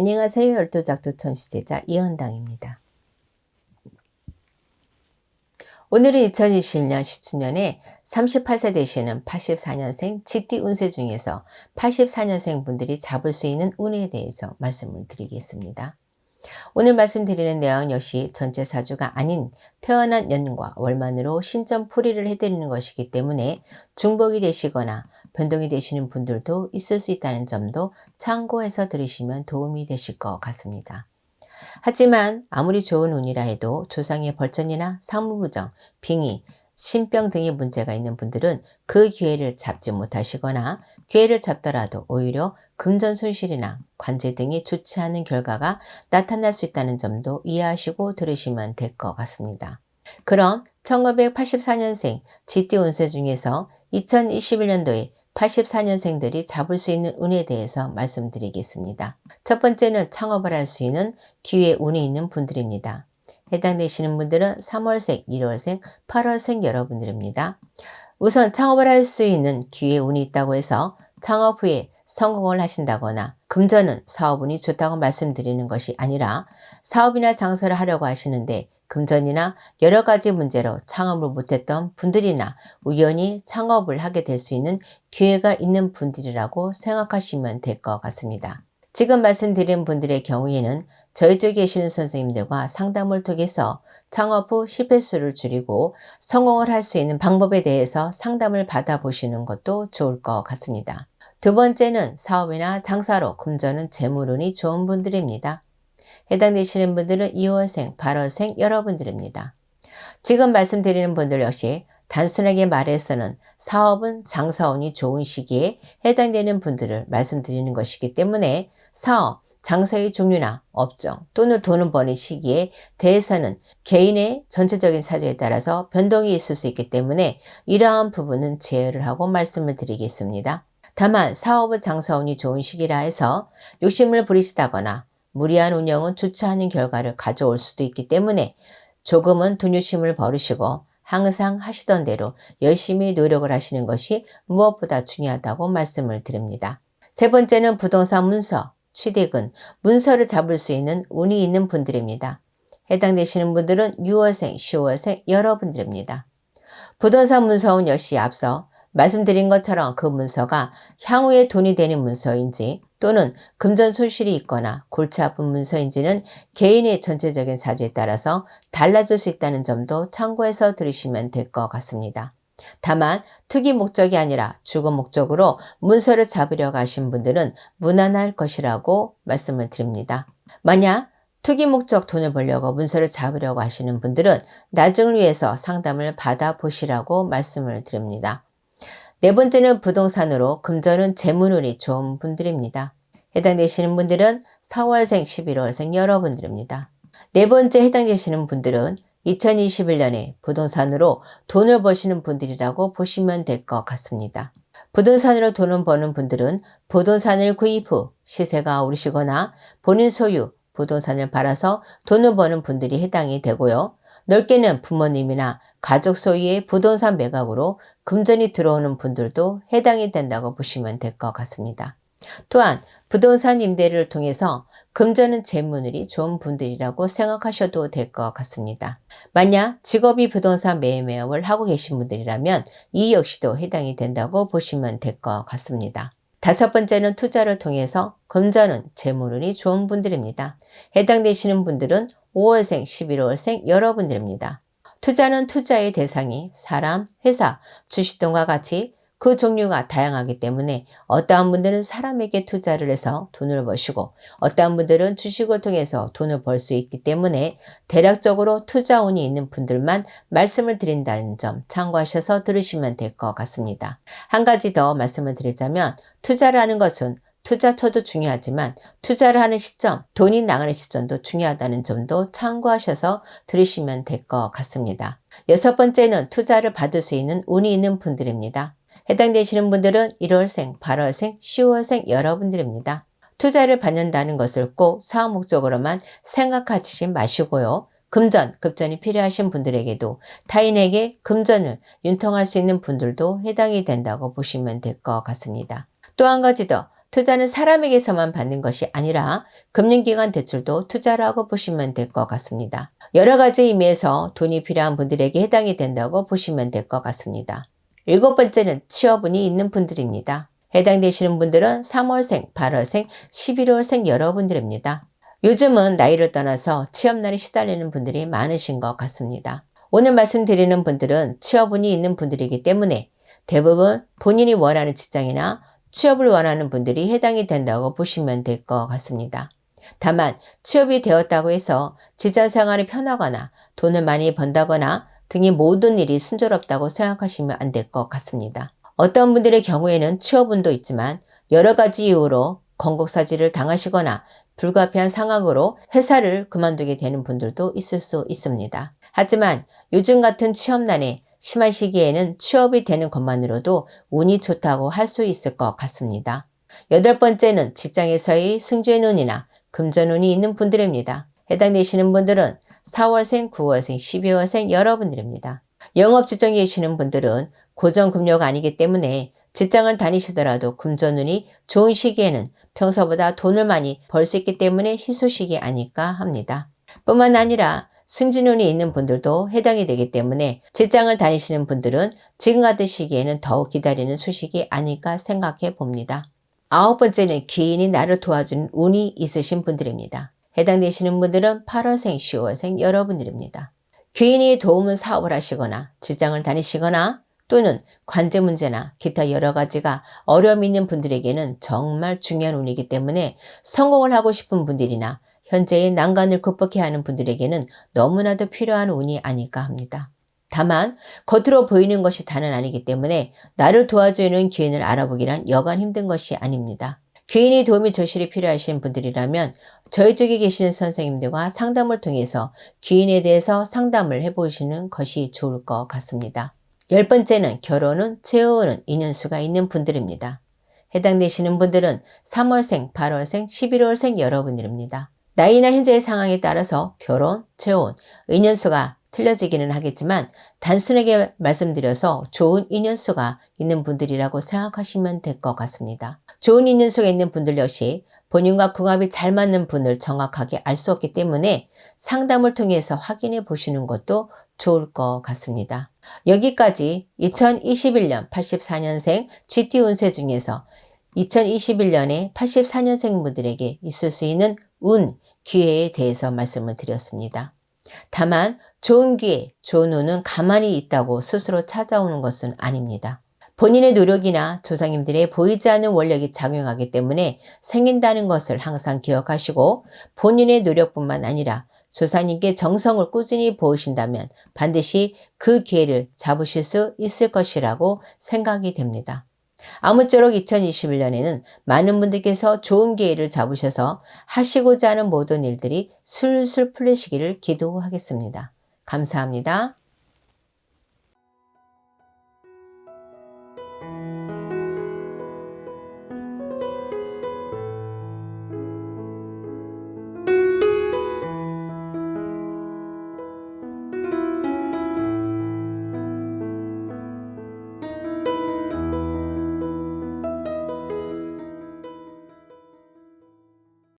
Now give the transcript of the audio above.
안녕하세요. 열두작두천 시대자 이현당입니다. 오늘은 2020년 10주년에 38세 되시는 84년생 GT 운세 중에서 84년생 분들이 잡을 수 있는 운에 대해서 말씀을 드리겠습니다. 오늘 말씀드리는 내용 역시 전체 사주가 아닌 태어난 연과 월만으로 신점 풀이를 해드리는 것이기 때문에 중복이 되시거나 변동이 되시는 분들도 있을 수 있다는 점도 참고해서 들으시면 도움이 되실 것 같습니다. 하지만 아무리 좋은 운이라 해도 조상의 벌전이나 상무부정, 빙의, 신병 등의 문제가 있는 분들은 그 기회를 잡지 못하시거나 기회를 잡더라도 오히려 금전 손실이나 관제 등이 좋지 않은 결과가 나타날 수 있다는 점도 이해하시고 들으시면 될 것 같습니다. 그럼 1984년생 GT 운세 중에서 2021년도에 84년생들이 잡을 수 있는 운에 대해서 말씀드리겠습니다. 첫 번째는 창업을 할 수 있는 기회 운이 있는 분들입니다. 해당되시는 분들은 3월생, 1월생, 8월생 여러분들입니다. 우선 창업을 할 수 있는 기회 운이 있다고 해서 창업 후에 성공을 하신다거나 금전은 사업운이 좋다고 말씀드리는 것이 아니라 사업이나 장사를 하려고 하시는데 금전이나 여러 가지 문제로 창업을 못했던 분들이나 우연히 창업을 하게 될 수 있는 기회가 있는 분들이라고 생각하시면 될 것 같습니다. 지금 말씀드린 분들의 경우에는 저희 쪽에 계시는 선생님들과 상담을 통해서 창업 후 실패수를 줄이고 성공을 할 수 있는 방법에 대해서 상담을 받아보시는 것도 좋을 것 같습니다. 두 번째는 사업이나 장사로 금전은 재물운이 좋은 분들입니다. 해당되시는 분들은 2월생, 8월생 여러분들입니다. 지금 말씀드리는 분들 역시 단순하게 말해서는 사업은 장사운이 좋은 시기에 해당되는 분들을 말씀드리는 것이기 때문에 사업, 장사의 종류나 업종 또는 돈을 버는 시기에 대해서는 개인의 전체적인 사정에 따라서 변동이 있을 수 있기 때문에 이러한 부분은 제외를 하고 말씀을 드리겠습니다. 다만 사업은 장사운이 좋은 시기라 해서 욕심을 부리시다거나 무리한 운영은 좋지 않은 결과를 가져올 수도 있기 때문에 조금은 돈유심을 버리시고 항상 하시던 대로 열심히 노력을 하시는 것이 무엇보다 중요하다고 말씀을 드립니다. 세 번째는 부동산 문서, 취득은 문서를 잡을 수 있는 운이 있는 분들입니다. 해당되시는 분들은 6월생, 10월생 여러분들입니다. 부동산 문서운 역시 앞서 말씀드린 것처럼 그 문서가 향후에 돈이 되는 문서인지 또는 금전 손실이 있거나 골치 아픈 문서인지는 개인의 전체적인 사주에 따라서 달라질 수 있다는 점도 참고해서 들으시면 될 것 같습니다. 다만 특이 목적이 아니라 주거 목적으로 문서를 잡으려 가신 분들은 무난할 것이라고 말씀을 드립니다. 만약 투기 목적 돈을 벌려고 문서를 잡으려고 하시는 분들은 나중을 위해서 상담을 받아보시라고 말씀을 드립니다. 네 번째는 부동산으로 금전은 재물운이 좋은 분들입니다. 해당되시는 분들은 4월생, 11월생 여러분들입니다. 네 번째 해당되시는 분들은 2021년에 부동산으로 돈을 버시는 분들이라고 보시면 될 것 같습니다. 부동산으로 돈을 버는 분들은 부동산을 구입 후 시세가 오르시거나 본인 소유 부동산을 팔아서 돈을 버는 분들이 해당이 되고요. 넓게는 부모님이나 가족 소유의 부동산 매각으로 금전이 들어오는 분들도 해당이 된다고 보시면 될 것 같습니다. 또한 부동산 임대를 통해서 금전은 재물이 좋은 분들이라고 생각하셔도 될 것 같습니다. 만약 직업이 부동산 매매업을 하고 계신 분들이라면 이 역시도 해당이 된다고 보시면 될 것 같습니다. 다섯 번째는 투자를 통해서 금전은 재물운이 좋은 분들입니다. 해당되시는 분들은 5월생, 11월생 여러분들입니다. 투자는 투자의 대상이 사람, 회사, 주식 등과 같이 그 종류가 다양하기 때문에 어떠한 분들은 사람에게 투자를 해서 돈을 버시고 어떠한 분들은 주식을 통해서 돈을 벌 수 있기 때문에 대략적으로 투자운이 있는 분들만 말씀을 드린다는 점 참고하셔서 들으시면 될 것 같습니다. 한 가지 더 말씀을 드리자면 투자를 하는 것은 투자처도 중요하지만 투자를 하는 시점, 돈이 나가는 시점도 중요하다는 점도 참고하셔서 들으시면 될 것 같습니다. 여섯 번째는 투자를 받을 수 있는 운이 있는 분들입니다. 해당되시는 분들은 1월생, 8월생, 10월생 여러분들입니다. 투자를 받는다는 것을 꼭 사업 목적으로만 생각하지 마시고요. 금전, 급전이 필요하신 분들에게도 타인에게 금전을 융통할 수 있는 분들도 해당이 된다고 보시면 될 것 같습니다. 또 한 가지 더 투자는 사람에게서만 받는 것이 아니라 금융기관 대출도 투자라고 보시면 될 것 같습니다. 여러 가지 의미에서 돈이 필요한 분들에게 해당이 된다고 보시면 될 것 같습니다. 일곱 번째는 취업운이 있는 분들입니다. 해당되시는 분들은 3월생, 8월생, 11월생 여러분들입니다. 요즘은 나이를 떠나서 취업날에 시달리는 분들이 많으신 것 같습니다. 오늘 말씀드리는 분들은 취업운이 있는 분들이기 때문에 대부분 본인이 원하는 직장이나 취업을 원하는 분들이 해당이 된다고 보시면 될 것 같습니다. 다만 취업이 되었다고 해서 직장 생활이 편하거나 돈을 많이 번다거나 등의 모든 일이 순조롭다고 생각하시면 안 될 것 같습니다. 어떤 분들의 경우에는 취업운도 있지만 여러 가지 이유로 건국사지를 당하시거나 불가피한 상황으로 회사를 그만두게 되는 분들도 있을 수 있습니다. 하지만 요즘 같은 취업난에 심한 시기에는 취업이 되는 것만으로도 운이 좋다고 할 수 있을 것 같습니다. 여덟 번째는 직장에서의 승주의 운이나 금전운이 있는 분들입니다. 해당되시는 분들은 4월생, 9월생, 12월생 여러분들입니다. 영업 직종에 계시는 분들은 고정금료가 아니기 때문에 직장을 다니시더라도 금전운이 좋은 시기에는 평소보다 돈을 많이 벌 수 있기 때문에 희소식이 아닐까 합니다. 뿐만 아니라 승진운이 있는 분들도 해당이 되기 때문에 직장을 다니시는 분들은 지금 같은 시기에는 더욱 기다리는 소식이 아닐까 생각해 봅니다. 아홉 번째는 귀인이 나를 도와주는 운이 있으신 분들입니다. 해당되시는 분들은 8월생, 10월생 여러분들입니다. 귀인이 도움을 사업을 하시거나 직장을 다니시거나 또는 관제 문제나 기타 여러 가지가 어려움이 있는 분들에게는 정말 중요한 운이기 때문에 성공을 하고 싶은 분들이나 현재의 난관을 극복해야 하는 분들에게는 너무나도 필요한 운이 아닐까 합니다. 다만 겉으로 보이는 것이 다는 아니기 때문에 나를 도와주는 귀인을 알아보기란 여간 힘든 것이 아닙니다. 귀인이 도움이 절실히 필요하신 분들이라면 저희 쪽에 계시는 선생님들과 상담을 통해서 귀인에 대해서 상담을 해보시는 것이 좋을 것 같습니다. 열 번째는 결혼은 채우는 인연수가 있는 분들입니다. 해당되시는 분들은 3월생, 8월생, 11월생 여러분들입니다. 나이나 현재의 상황에 따라서 결혼, 재혼, 인연수가 틀려지기는 하겠지만 단순하게 말씀드려서 좋은 인연수가 있는 분들이라고 생각하시면 될 것 같습니다. 좋은 인연수가 있는 분들 역시 본인과 궁합이 잘 맞는 분을 정확하게 알 수 없기 때문에 상담을 통해서 확인해 보시는 것도 좋을 것 같습니다. 여기까지 2021년 84년생 GT 운세 중에서 2021년에 84년생 분들에게 있을 수 있는 운, 기회에 대해서 말씀을 드렸습니다. 다만 좋은 기회, 좋은 운은 가만히 있다고 스스로 찾아오는 것은 아닙니다. 본인의 노력이나 조상님들의 보이지 않는 원력이 작용하기 때문에 생긴다는 것을 항상 기억하시고 본인의 노력뿐만 아니라 조상님께 정성을 꾸준히 보이신다면 반드시 그 기회를 잡으실 수 있을 것이라고 생각이 됩니다. 아무쪼록 2021년에는 많은 분들께서 좋은 기회를 잡으셔서 하시고자 하는 모든 일들이 술술 풀리시기를 기도하겠습니다. 감사합니다.